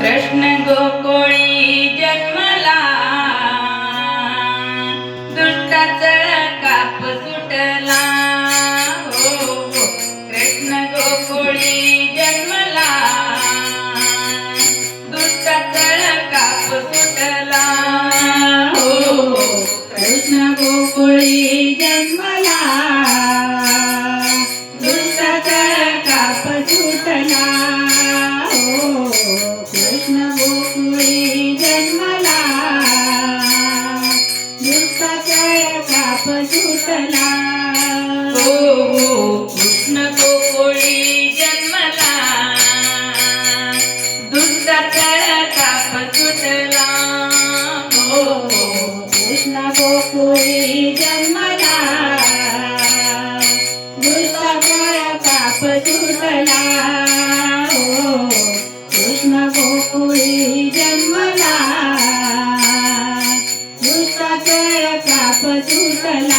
कृष्ण गोकुळी जन्मला. दुष्टाचा काप सुटला. हो कृष्ण गोकुळी जन्मला. दुष्टाचा काप सुटला. हो हो. हो. कृष्ण गोकुळी गोकुळी जन्मला. दुष्टाचा काप सुटला हो हो. कृष्ण गोकुळी जन्मला. दुष्टाचा काप सुटला हो हो. कृष्ण गोकुळी जन्मला. सुटला हो कृष्ण गोकुळी जन्मला. दुष्टाचा काप सुटला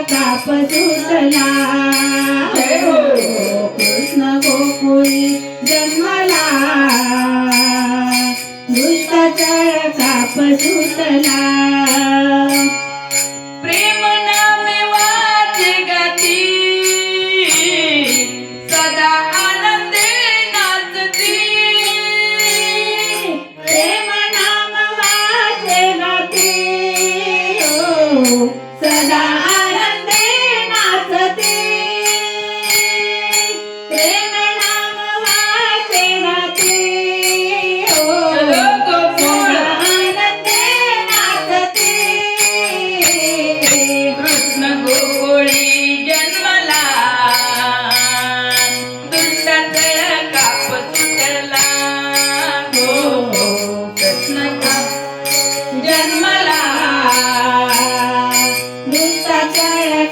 काप सुटला हो. कृष्ण गोकुळी जन्मला. दुष्टाचा काप सुटला हो,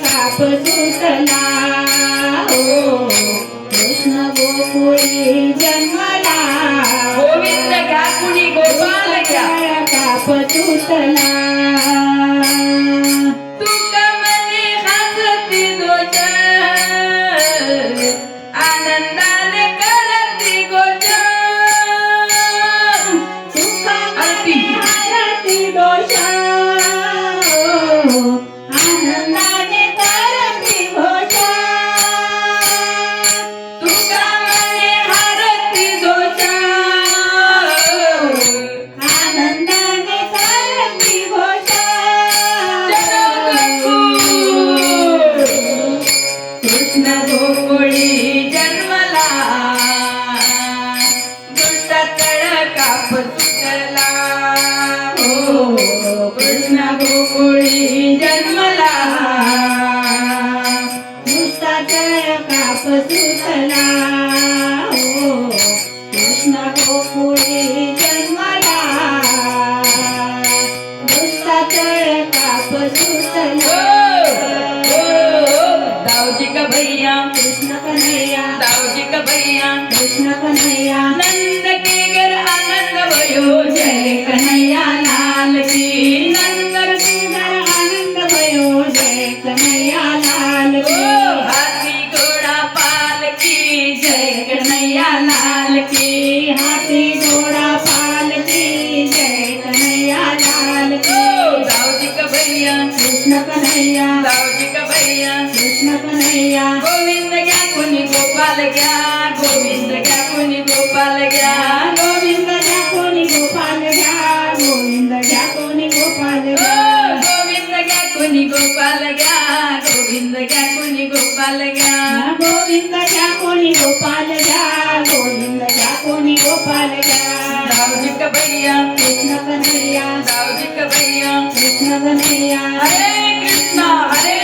काप सुटला हो कृष्ण गोकुळी जन्मला गोविंद घ्या कुणी गोपाल घ्या काप सुटला कृष्ण गोकुळी जन्मला. दुष्टाचा काप सुटला हो कृष्ण गोकुळी जन्मला. दुष्टाचा काप सुटला हो कृष्ण गोकुळी जन्मला. दुष्टाचा काप सुटला दाऊजी का भैया कन्हैया। दाऊजी का भैया। कृष्ण कन्हैया। गोविंद क्या कुनी गोपाल क्या? गोविंद क्या कुनी गोपाल क्या? गोविंद क्या कुनी गोपाल क्या? गोविंद क्या कुनी गोपाल क्या? गोविंद क्या कुनी गोपाल क्या? गोविंद क्या कुनी गोपाल क्या? गोविंद क्या कुनी गोपाल क्या? गोविंद घ्या दाऊजी कबैया कृष्ण कन्हैया दाऊजी कबैया कृष्ण कन्हैया हरे कृष्णा हरे